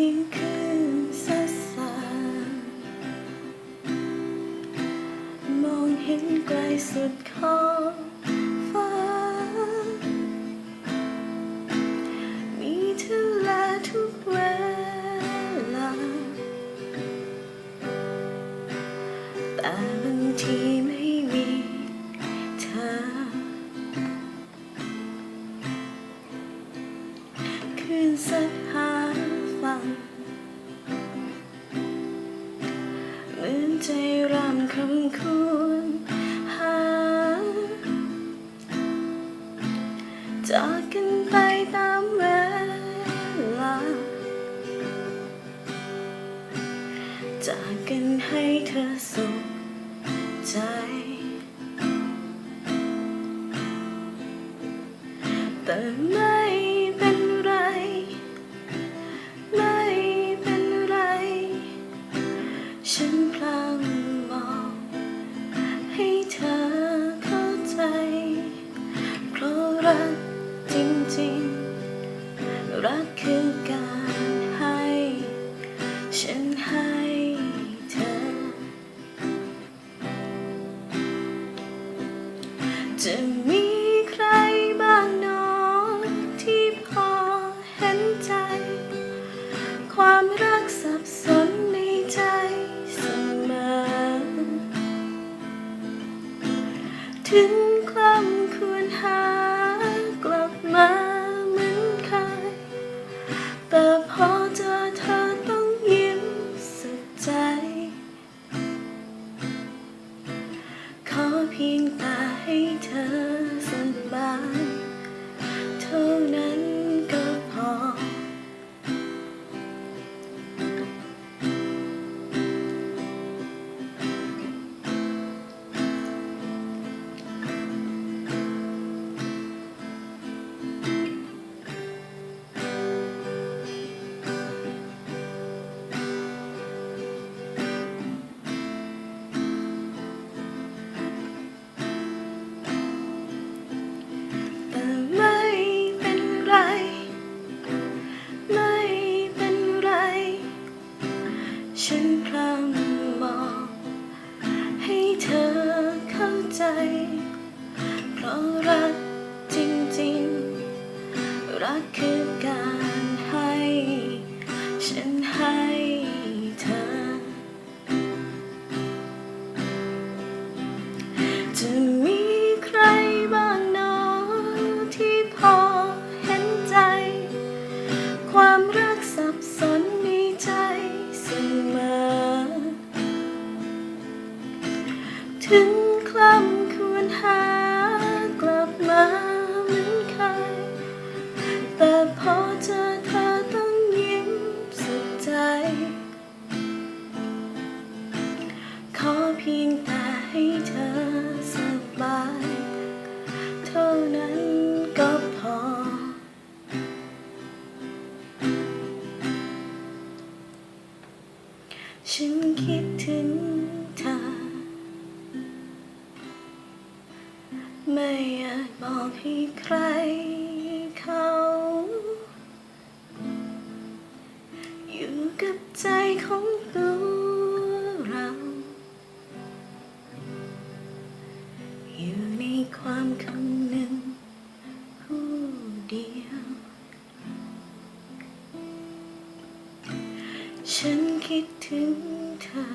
สียงคืนซัดสาดมองเห็นไกลสุดขอบฟ้า มีทะเลทุกเวลา แต่บางทีไม่มีเธอ คืนสัด เหมือนใจรำคำคูณหาจากกันไปตามเวลา จากกันให้เธอสุขใจแต่ ฉันพลางบอกให้เธอเข้าใจเพราะรักจริงๆ รักคือการให้ ฉันให้เธอ จะมี ถึงความควรหากลับมาเหมือนเคยแต่พอเจอเธอต้องยิ้มสุดใจ ขอเพียงแต่ให้เธอ ฉันพร่ำบอกให้เธอเข้าใจ เพราะรักจริงๆ รักคือการให้ ฉันให้ บอกให้ใครเขาอยู่กับใจของตัวเรา อยู่ในความคำหนึ่งผู้เดียว ฉันคิดถึงเธอ